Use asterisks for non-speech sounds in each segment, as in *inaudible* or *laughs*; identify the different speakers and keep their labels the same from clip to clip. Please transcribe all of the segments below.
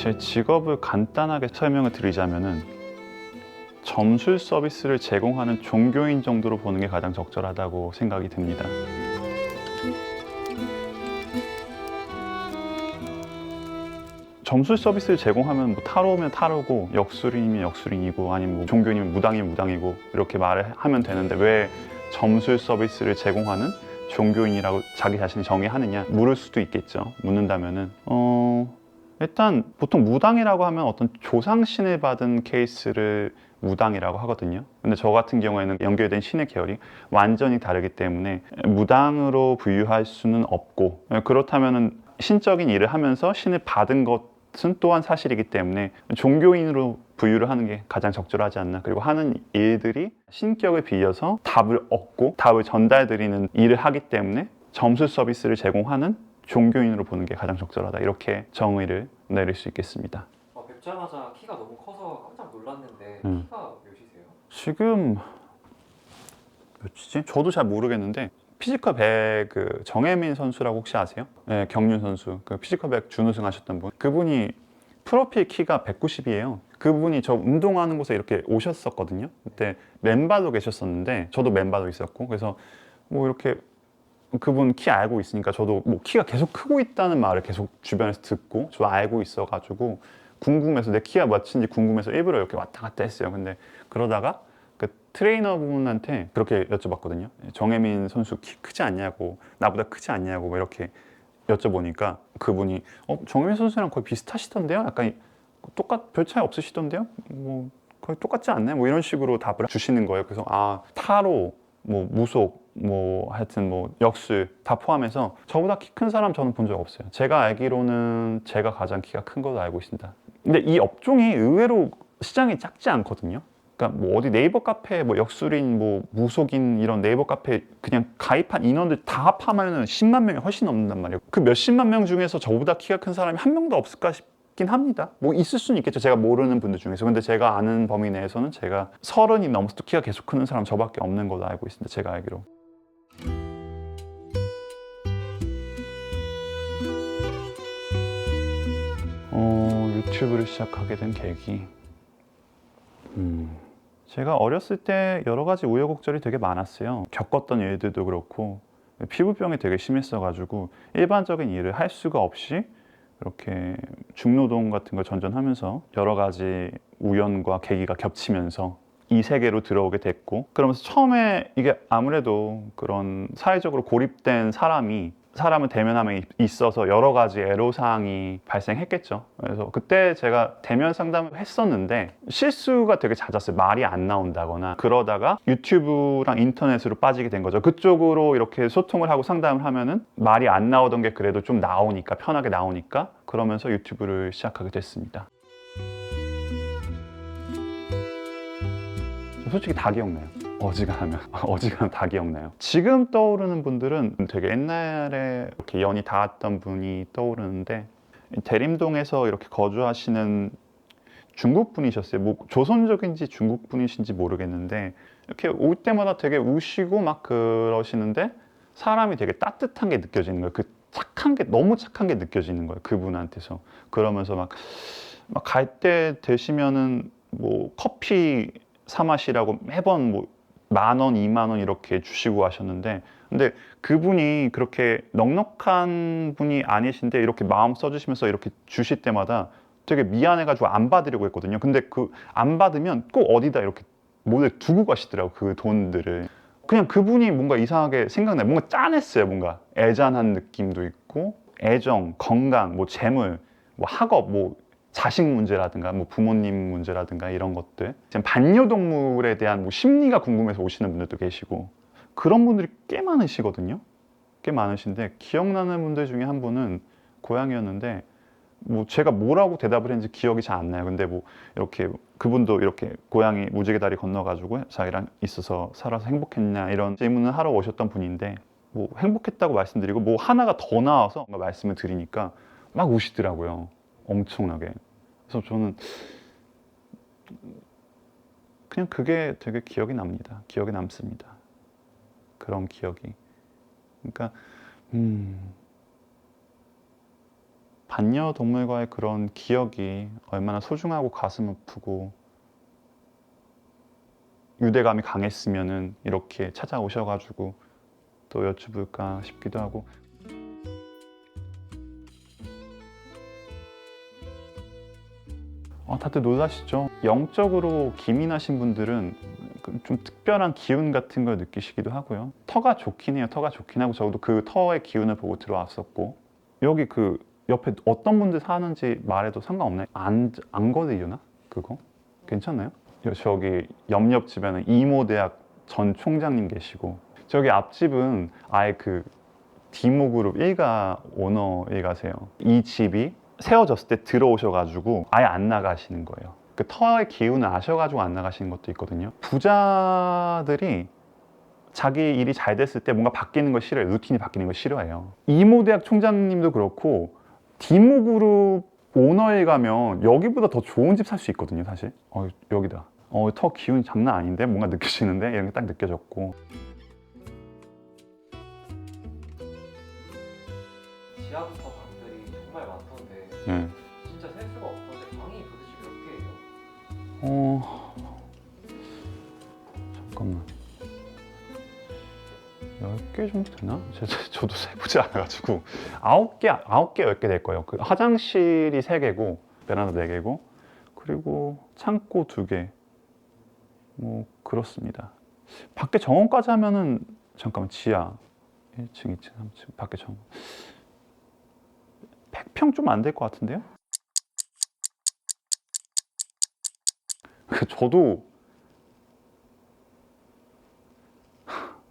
Speaker 1: 제 직업을 간단하게 설명을 드리자면은 점술 서비스를 제공하는 종교인 정도로 보는 게 가장 적절하다고 생각이 듭니다. 점술 서비스를 제공하면 뭐 타로면 타로고 역술인이면 역술인이고 아니면 뭐 종교인이면 무당이면 무당이고 이렇게 말을 하면 되는데 왜 점술 서비스를 제공하는 종교인이라고 자기 자신이 정의하느냐 물을 수도 있겠죠. 묻는다면은 어 일단 보통 무당이라고 하면 어떤 조상 신을 받은 케이스를 무당이라고 하거든요. 근데 저 같은 경우에는 연결된 신의 계열이 완전히 다르기 때문에 무당으로 부유할 수는 없고 그렇다면은 신적인 일을 하면서 신을 받은 것은 또한 사실이기 때문에 종교인으로 부유를 하는 게 가장 적절하지 않나. 그리고 하는 일들이 신격을 빌려서 답을 얻고 답을 전달드리는 일을 하기 때문에 점수 서비스를 제공하는 종교인으로 보는 게 가장 적절하다. 이렇게 정의를 내릴 수 있겠습니다.
Speaker 2: 어, 뵙자마자 키가 너무 커서 깜짝 놀랐는데
Speaker 1: 음.
Speaker 2: 키가 몇이세요?
Speaker 1: 지금 몇이지? 저도 잘 모르겠는데 피지컬 백그 정혜민 선수라고 혹시 아세요? 네, 경륜 선수. 그 피지컬 백 준우승 하셨던 분. 그분이 프로필 키가 190이에요. 그분이 저 운동하는 곳에 이렇게 오셨었거든요. 그때 맨발로 계셨었는데 저도 맨발로 있었고 그래서 뭐 이렇게 그분 키 알고 있으니까 저도 뭐 키가 계속 크고 있다는 말을 계속 주변에서 듣고 저 알고 있어가지고 궁금해서 내 키가 몇인지 궁금해서 일부러 이렇게 왔다 갔다 했어요. 근데 그러다가 그 트레이너 분한테 그렇게 여쭤봤거든요. 정혜민 선수 키 크지 않냐고 나보다 크지 않냐고 뭐 이렇게 여쭤보니까 그분이 어, 정혜민 선수랑 거의 비슷하시던데요? 약간 이- 똑같 별 차이 없으시던데요? 뭐 거의 똑같지 않나요? 뭐 이런 식으로 답을 주시는 거예요. 그래서 아 타로 뭐 무속 뭐 하여튼 뭐 역술 다 포함해서 저보다 키 큰 사람 저는 본 적 없어요. 제가 알기로는 제가 가장 키가 큰 걸로 알고 있습니다. 근데 이 업종이 의외로 시장이 작지 않거든요. 그러니까 뭐 어디 네이버 카페 뭐 역술인 뭐 무속인 이런 네이버 카페 그냥 가입한 인원들 다 합하면은 10만 명이 훨씬 넘는단 말이에요. 그 몇십만 명 중에서 저보다 키가 큰 사람이 한 명도 없을까 싶 긴 합니다. 뭐 있을 수는 있겠죠. 제가 모르는 분들 중에서. 근데 제가 아는 범위 내에서는 제가 서른이 넘어서도 키가 계속 크는 사람 저밖에 없는 걸로 알고 있습니다. 제가 알기로. 어, 유튜브를 시작하게 된 계기. 음, 제가 어렸을 때 여러 가지 우여곡절이 되게 많았어요. 겪었던 일들도 그렇고 피부병이 되게 심했어가지고 일반적인 일을 할 수가 없이 이렇게 중노동 같은 걸 전전하면서 여러 가지 우연과 계기가 겹치면서 이 세계로 들어오게 됐고 그러면서 처음에 이게 아무래도 그런 사회적으로 고립된 사람이 사람을 대면함에 있어서 여러 가지 애로사항이 발생했겠죠. 그래서 그때 제가 대면 상담을 했었는데 실수가 되게 잦았어요. 말이 안 나온다거나 그러다가 유튜브랑 인터넷으로 빠지게 된 거죠. 그쪽으로 이렇게 소통을 하고 상담을 하면은 말이 안 나오던 게 그래도 좀 나오니까 편하게 나오니까 그러면서 유튜브를 시작하게 됐습니다. 솔직히 다 기억나요. 어지간하면 *laughs* 어지간하면 다 기억나요. 지금 떠오르는 분들은 되게 옛날에 이렇게 연이 닿았던 분이 떠오르는데 대림동에서 이렇게 거주하시는 중국 분이셨어요. 뭐 조선족인지 중국 분이신지 모르겠는데 이렇게 올 때마다 되게 우시고 막 그러시는데 사람이 되게 따뜻한 게 느껴지는 거예요. 그 착한 게 너무 착한 게 느껴지는 거예요. 그분한테서 그러면서 막막갈때 되시면은 뭐 커피 사 마시라고 매번 뭐 만 원, 이만 원 이렇게 주시고 하셨는데 근데 그분이 그렇게 넉넉한 분이 아니신데 이렇게 마음 써주시면서 이렇게 주실 때마다 되게 미안해가지고 안 받으려고 했거든요. 근데 그 안 받으면 꼭 어디다 이렇게 모델 두고 가시더라고 그 돈들을. 그냥 그분이 뭔가 이상하게 생각나요. 뭔가 짠했어요. 뭔가 애잔한 느낌도 있고 애정, 건강, 뭐 재물, 뭐 학업, 뭐 자식 문제라든가 뭐 부모님 문제라든가 이런 것들. 지금 반려동물에 대한 뭐 심리가 궁금해서 오시는 분들도 계시고 그런 분들이 꽤 많으시거든요. 꽤 많으신데 기억나는 분들 중에 한 분은 고양이였는데 뭐 제가 뭐라고 대답을 했는지 기억이 잘 안 나요. 근데 뭐 이렇게 그분도 이렇게 고양이 무지개 다리 건너가지고 자기랑 있어서 살아서 행복했냐 이런 질문을 하러 오셨던 분인데 뭐 행복했다고 말씀드리고 뭐 하나가 더 나와서 말씀을 드리니까 막 우시더라고요 엄청나게. 그래서 저는 그냥 그게 되게 기억이 납니다. 기억에 남습니다. 그런 기억이. 그러니까 음, 반려동물과의 그런 기억이 얼마나 소중하고 가슴 아프고 유대감이 강했으면은 이렇게 찾아오셔가지고 또 여쭤볼까 싶기도 하고 어, 다들 놀라시죠? 영적으로 기민하신 분들은 그좀 특별한 기운 같은 걸 느끼시기도 하고요. 터가 좋긴 해요. 터가 좋긴 하고 저도 그 터의 기운을 보고 들어왔었고 여기 그 옆에 어떤 분들 사는지 말해도 상관없나요? 안, 안 걸리려나? 그거? 괜찮나요? 여- 저기 옆옆 집에는 이모 대학 전 총장님 계시고 저기 앞집은 아예 그 디모그룹 일가 오너 일가세요. 이 집이 세워졌을 때 들어오셔가지고 아예 안 나가시는 거예요. 그 터의 기운을 아셔가지고 안 나가시는 것도 있거든요. 부자들이 자기 일이 잘 됐을 때 뭔가 바뀌는 걸 싫어해요. 루틴이 바뀌는 걸 싫어해요. 이모 대학 총장님도 그렇고 디모그룹 오너에 가면 여기보다 더 좋은 집 살 수 있거든요, 사실. 어, 여기다. 어, 터 기운이 장난 아닌데? 뭔가 느껴지는데? 이런 게 딱 느껴졌고.
Speaker 2: 지하부터 방들이 정말 많던데
Speaker 1: 예.
Speaker 2: 진짜 셀 수가 없던데 방이 도대체 몇 개예요?
Speaker 1: 어. 잠깐만. 10개 정도 되나? 제- 제- 저도 세보지 않아가지고. 9개, 9개, 10개 될 거예요. 그 화장실이 3개고 베란다 4개고 그리고 창고 2개. 뭐 그렇습니다. 밖에 정원까지 하면은 잠깐만 지하. 1층, 2층, 3층 밖에 정원 100평 좀 안 될 것 같은데요? 그 저도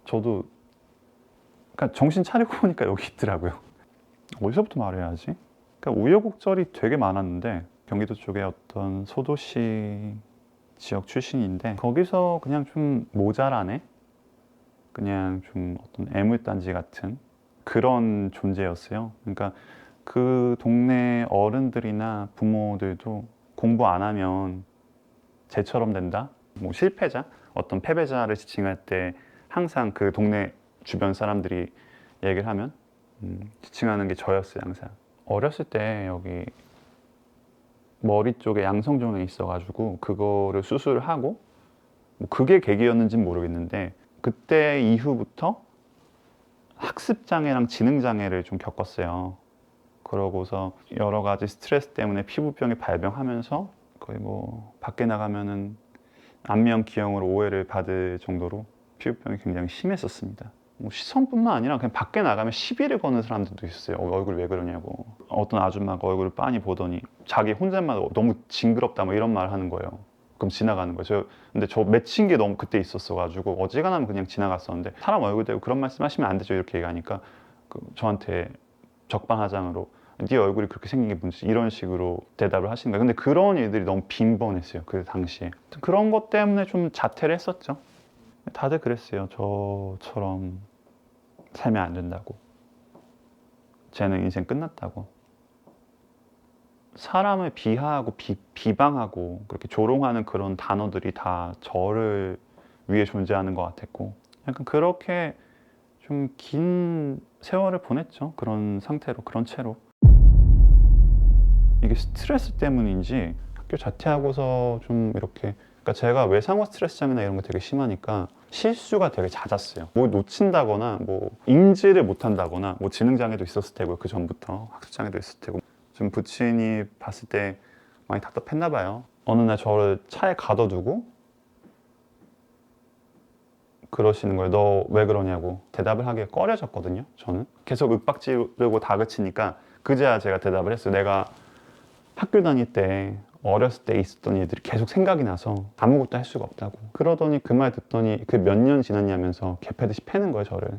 Speaker 1: 저도 그러니까 정신 차리고 보니까 여기 있더라고요. 어디서부터 말해야지? 그러니까 우여곡절이 되게 많았는데 경기도 쪽에 어떤 소도시 지역 출신인데 거기서 그냥 좀 모자라네. 그냥 좀 어떤 애물단지 같은 그런 존재였어요. 그러니까 그 동네 어른들이나 부모들도 공부 안 하면 쟤처럼 된다. 뭐 실패자, 어떤 패배자를 지칭할 때 항상 그 동네 주변 사람들이 얘기를 하면 음, 지칭하는 게 저였어요 항상. 어렸을 때 여기 머리 쪽에 양성종양이 있어가지고 그거를 수술을 하고 뭐 그게 계기였는지는 모르겠는데 그때 이후부터 학습 장애랑 지능 장애를 좀 겪었어요. 그러고서 여러 가지 스트레스 때문에 피부병이 발병하면서 거의 뭐 밖에 나가면은 안면 기형으로 오해를 받을 정도로 피부병이 굉장히 심했었습니다. 뭐 시선뿐만 아니라 그냥 밖에 나가면 시비를 거는 사람들도 있었어요. 어, 얼굴 왜 그러냐고. 어떤 아줌마가 얼굴을 빤히 보더니 자기 혼잣말 너무 징그럽다 뭐 이런 말 하는 거예요. 그럼 지나가는. 저 근데 저 맺힌 게 너무 그때 있었어가지고 어지간하면 그냥 지나갔었는데 사람 얼굴 대고 그런 말씀 하시면 안 되죠 이렇게 얘기하니까 그 저한테 적반하장으로 네 얼굴이 그렇게 생긴 게 뭔지 이런 식으로 대답을 거예요. 근데 그런 일들이 너무 빈번했어요. 그 당시에 그런 것 때문에 좀 자퇴를 했었죠. 다들 그랬어요. 저처럼 살면 안 된다고. 쟤는 인생 끝났다고. 사람을 비하하고 비, 비방하고 그렇게 조롱하는 그런 단어들이 다 저를 위해 존재하는 것 같았고 약간 그렇게 좀 긴 세월을 보냈죠. 그런 상태로 그런 채로. 이게 스트레스 때문인지 학교 자퇴하고서 좀 이렇게 그러니까 제가 외상후 스트레스 장애나 이런 거 되게 심하니까 실수가 되게 잦았어요. 뭘 놓친다거나 뭐 인지를 못한다거나 뭐 지능 장애도 있었을 테고요. 그 전부터 학습 장애도 있었을 테고 좀 부친이 봤을 때 많이 답답했나 봐요. 어느 날 저를 차에 가둬두고 그러시는 거예요. 너 왜 그러냐고 대답을 하기에 꺼려졌거든요. 저는 계속 윽박지르고 다그치니까 그제야 제가 대답을 했어요. 내가 학교 다닐 때 어렸을 때 있었던 일들이 계속 생각이 나서 아무것도 할 수가 없다고. 그러더니 그 말 듣더니 그 몇 년 지났냐면서 개패듯이 패는 거예요 저를.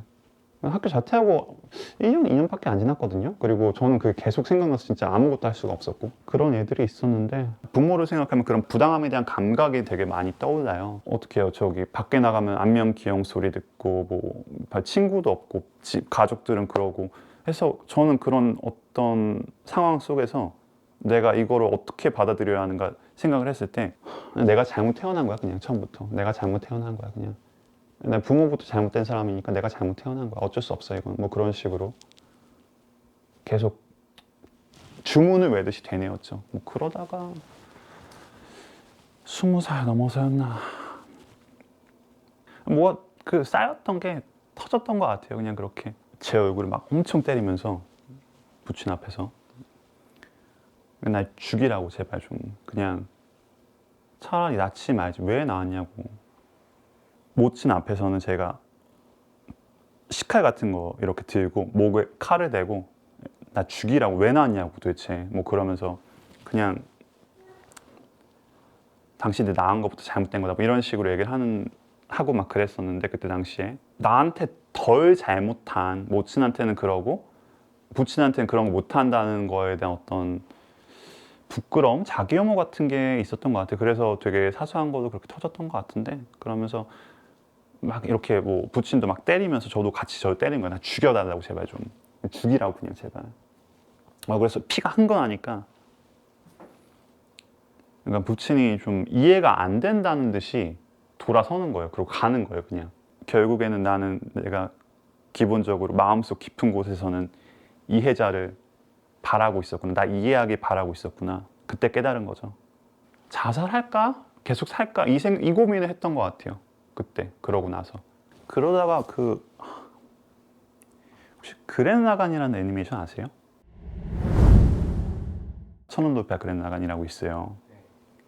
Speaker 1: 학교 자퇴하고 1년, 2년밖에 안 지났거든요. 그리고 저는 그게 계속 생각나서 진짜 아무것도 할 수가 없었고 그런 애들이 있었는데 부모를 생각하면 그런 부당함에 대한 감각이 되게 많이 떠올라요. 어떻게 해요 저기 밖에 나가면 안면 기형 소리 듣고 뭐 친구도 없고 집 가족들은 그러고 해서 저는 그런 어떤 상황 속에서 내가 이거를 어떻게 받아들여야 하는가 생각을 했을 때 내가 잘못 태어난 거야 그냥 처음부터. 내가 잘못 태어난 거야 그냥. 내 부모부터 잘못된 사람이니까 내가 잘못 태어난 거야. 어쩔 수 없어 이건. 뭐 그런 식으로. 계속 주문을 외듯이 되뇌었죠. 뭐 그러다가 스무 살 넘어서였나. 뭐그 쌓였던 게 터졌던 것 같아요. 그냥 그렇게. 제 얼굴을 막 엄청 때리면서 부친 앞에서 날 죽이라고 제발 좀 그냥 차라리 낳지 말지 왜 낳았냐고. 모친 앞에서는 제가 식칼 같은 거 이렇게 들고 목에 칼을 대고 나 죽이라고 왜 낳았냐고 도대체. 뭐 그러면서 그냥 당신들 낳은 것부터 잘못된 거다 뭐 이런 식으로 얘기를 하는 하고 막 그랬었는데 그때 당시에. 나한테 덜 잘못한 모친한테는 그러고 부친한테는 그런 거 못한다는 거에 대한 어떤 부끄러움, 자기 혐오 같은 게 있었던 것 같아요. 그래서 되게 사소한 것도 그렇게 터졌던 것 같은데 그러면서 막 이렇게 뭐 부친도 막 때리면서 저도 같이 저를 때리는 거야. 나 죽여달라고 제발 좀 죽이라고 그냥 제발. 아 그래서 피가 한건 아니까. 그러니까 부친이 좀 이해가 안 된다는 듯이 돌아서는 거예요. 그리고 가는 거예요, 그냥. 결국에는 나는 내가 기본적으로 마음속 깊은 곳에서는 이해자를 바라고 있었구나. 나 이해하길 바라고 있었구나. 그때 깨달은 거죠. 자살할까? 계속 살까? 이, 생, 이 고민을 했던 것 같아요. 그때. 그러고 나서. 그러다가 그 혹시 그랜라간이라는 애니메이션 아세요? 천원도피아 그랜라간이라고 있어요.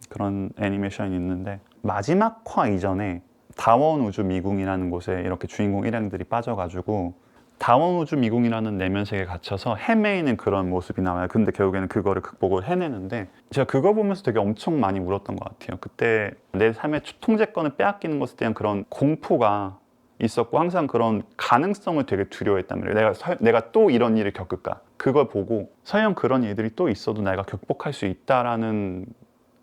Speaker 1: 그런 애니메이션이 있는데 마지막 화 이전에 다원 우주 미궁이라는 곳에 이렇게 주인공 일행들이 빠져가지고 다원 우주 미궁이라는 내면 세계에 갇혀서 헤매이는 그런 모습이 나와요. 근데 결국에는 그거를 극복을 해내는데 제가 그거 보면서 되게 엄청 많이 울었던 것 같아요. 그때 내 삶의 통제권을 빼앗기는 것에 대한 그런 공포가 있었고 항상 그런 가능성을 되게 두려워했단 말이에요. 내가 서- 내가 또 이런 일을 겪을까? 그걸 보고 설령 그런 일들이 또 있어도 내가 극복할 수 있다라는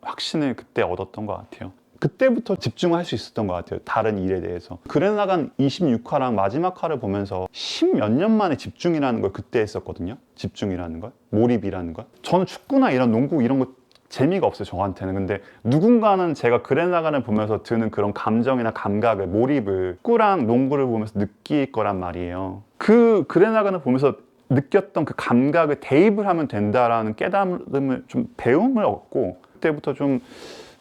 Speaker 1: 확신을 그때 얻었던 것 같아요. 그때부터 집중할 수 있었던 것 같아요. 다른 일에 대해서. 그래 나간 26화랑 마지막 화를 보면서 십몇 년 만에 집중이라는 걸 그때 했었거든요. 집중이라는 걸. 몰입이라는 걸. 저는 축구나 이런 농구 이런 거 재미가 없어요. 저한테는. 근데 누군가는 제가 그래나간을 보면서 드는 그런 감정이나 감각을 몰입을 축구랑 농구를 보면서 느낄 거란 말이에요. 그 그래나간을 보면서 느꼈던 그 감각을 대입을 하면 된다라는 깨달음을 좀 배움을 얻고 그때부터 좀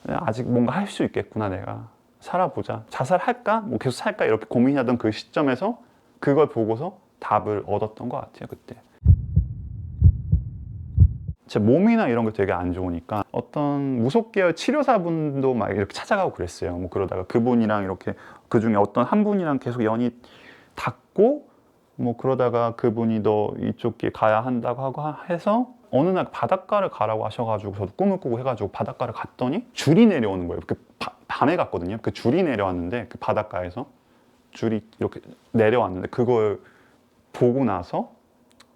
Speaker 1: 아직 뭔가 할 수 있겠구나 내가. 살아보자. 자살할까? 뭐 계속 살까? 이렇게 고민하던 그 시점에서 그걸 보고서 답을 얻었던 것 같아요 그때. 제 몸이나 이런 게 되게 안 좋으니까 어떤 무속계열 치료사분도 막 이렇게 찾아가고 그랬어요. 뭐 그러다가 그분이랑 이렇게 그 중에 어떤 한 분이랑 계속 연이 닿고 뭐 그러다가 그분이 너 이쪽 길 가야 한다고 하고 하- 해서 어느 날 바닷가를 가라고 하셔가지고 저도 꿈을 꾸고 해가지고 바닷가를 갔더니 줄이 내려오는 거예요. 그 바- 밤에 갔거든요. 그 줄이 내려왔는데 그 바닷가에서 줄이 이렇게 내려왔는데 그걸 보고 나서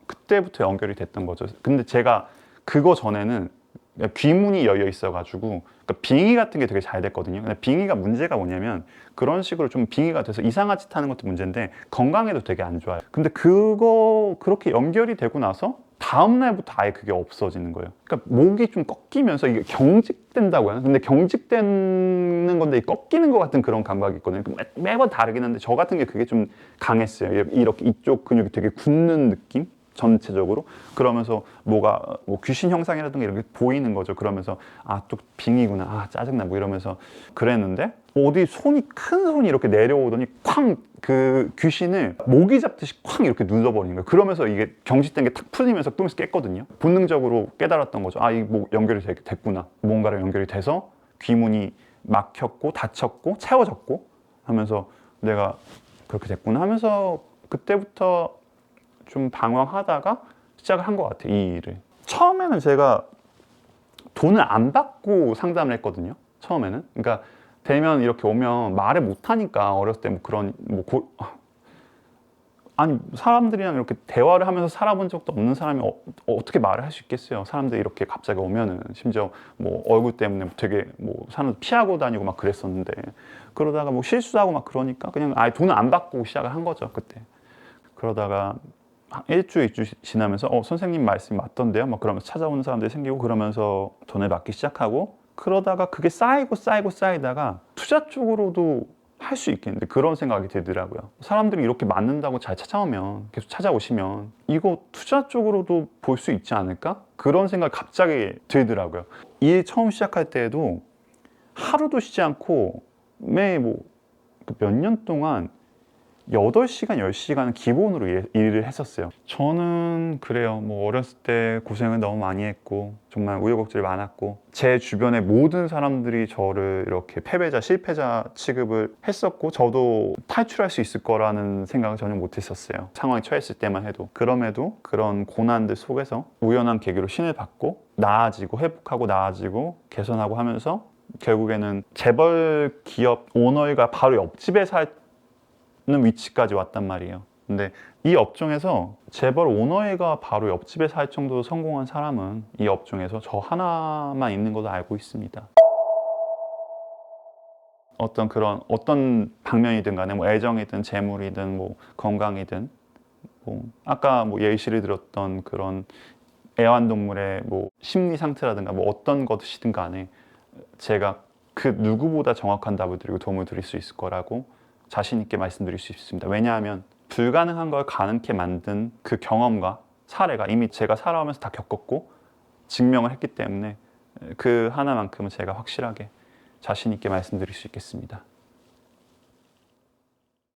Speaker 1: 그때부터 연결이 됐던 거죠. 근데 제가 그거 전에는 귀문이 열려 있어가지고 그러니까 빙의 같은 게 되게 잘 됐거든요. 근데 빙의가 문제가 뭐냐면 그런 식으로 좀 빙의가 돼서 이상한 짓 하는 것도 문제인데 건강에도 되게 안 좋아요. 근데 그거 그렇게 연결이 되고 나서 다음 날부터 아예 그게 없어지는 거예요. 그러니까 목이 좀 꺾이면서 이게 경직된다고 해요. 근데 경직되는 건데 이 꺾이는 것 같은 그런 감각이 있거든요. 그 매, 매번 다르긴 한데 저 같은 게 그게 좀 강했어요. 이렇게 이쪽 근육이 되게 굳는 느낌? 전체적으로 그러면서 뭐가 뭐 귀신 형상이라든가 이런 게 보이는 거죠. 그러면서 아 또 빙이구나. 아 짜증나 뭐 이러면서 그랬는데 어디 손이 큰 손이 이렇게 내려오더니 쾅 그 귀신을 모기 잡듯이 쾅 이렇게 눌러버리는 거예요. 그러면서 이게 경직된 게 탁 풀리면서 꿈에서 깼거든요. 본능적으로 깨달았던 거죠. 아, 이 뭐 연결이 되- 됐구나. 뭔가랑 연결이 돼서 귀문이 막혔고 닫혔고 채워졌고 하면서 내가 그렇게 됐구나 하면서 그때부터 좀 방황하다가 시작을 한 것 같아요. 이 일을. 처음에는 제가 돈을 안 받고 상담을 했거든요. 처음에는. 그러니까 되면 이렇게 오면 말을 못 하니까 어렸을 때 뭐 그런 뭐 고, *laughs* 아니 사람들이랑 이렇게 대화를 하면서 살아본 적도 없는 사람이 어, 떻게 말을 할 수 있겠어요. 사람들이 이렇게 갑자기 오면은 심지어 뭐 얼굴 때문에 되게 뭐 사람 피하고 다니고 막 그랬었는데 그러다가 뭐 실수하고 막 그러니까 그냥 아예 돈을 안 받고 시작을 한 거죠 그때. 그러다가 한 일주일 일주 지나면서 어 선생님 말씀이 맞던데요. 막 그러면서 찾아오는 사람들이 생기고 그러면서 돈을 받기 시작하고 그러다가 그게 쌓이고 쌓이고 쌓이다가 투자 쪽으로도 할 수 있겠는데 그런 생각이 들더라고요. 사람들이 이렇게 맞는다고 잘 찾아오면 계속 찾아오시면 이거 투자 쪽으로도 볼 수 있지 않을까? 그런 생각 이 갑자기 들더라고요. 일 처음 시작할 때에도 하루도 쉬지 않고 매뭐 몇 년 동안 8시간, 10시간은 기본으로 일- 일을 했었어요. 저는 그래요. 뭐 어렸을 때 고생을 너무 많이 했고 정말 우여곡절이 많았고 제 주변의 모든 사람들이 저를 이렇게 패배자, 실패자 취급을 했었고 저도 탈출할 수 있을 거라는 생각을 전혀 못 했었어요. 상황에 처했을 때만 해도. 그럼에도 그런 고난들 속에서 우연한 계기로 신을 받고 나아지고 회복하고 나아지고 개선하고 하면서 결국에는 재벌 기업 오너가 바로 옆집에 살 는 위치까지 왔단 말이에요. 근데 이 업종에서 재벌 오너애가 바로 옆집에 살 정도로 성공한 사람은 이 업종에서 저 하나만 있는 것도 알고 있습니다. 어떤 그런 어떤 방면이든 간에 뭐 애정이든 재물이든 뭐 건강이든 뭐 아까 뭐 예시를 들었던 그런 애완동물의 뭐 심리 상태라든가 뭐 어떤 것이든 간에 제가 그 누구보다 정확한 답을 드리고 도움을 드릴 수 있을 거라고 자신 있게 말씀드릴 수 있습니다. 왜냐하면 불가능한 걸 가능케 만든 그 경험과 사례가 이미 제가 살아오면서 다 겪었고 증명을 했기 때문에 그 하나만큼은 제가 확실하게 자신 있게 말씀드릴 수 있겠습니다.